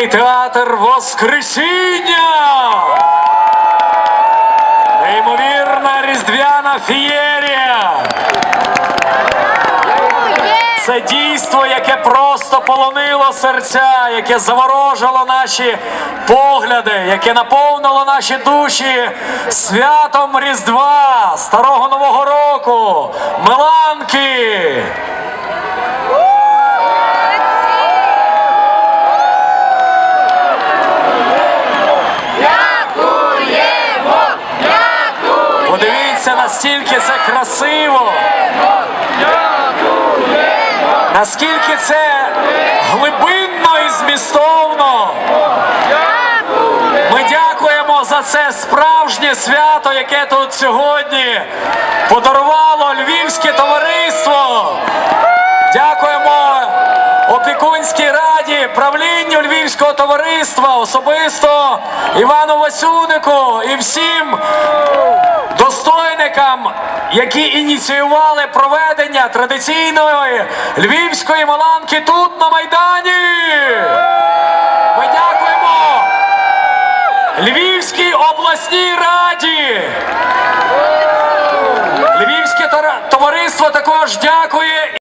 Оперний театр Воскресіння! Неймовірна різдвяна фієрія! Це дійство, яке просто полонило серця, яке заворожило наші погляди, яке наповнило наші душі святом Різдва, Старого Нового року, Меланки. Настільки це красиво. Наскільки це глибинно і змістовно. Ми дякуємо за це справжнє свято, яке тут сьогодні подарувало Львівське товариство. Дякуємо опікунській раді, правлінню Львівського товариства, особисто Івану Васюнику і всім які ініціювали проведення традиційної львівської маланки тут на Майдані. Ми дякуємо Львівській обласній раді. Львівське товариство також дякує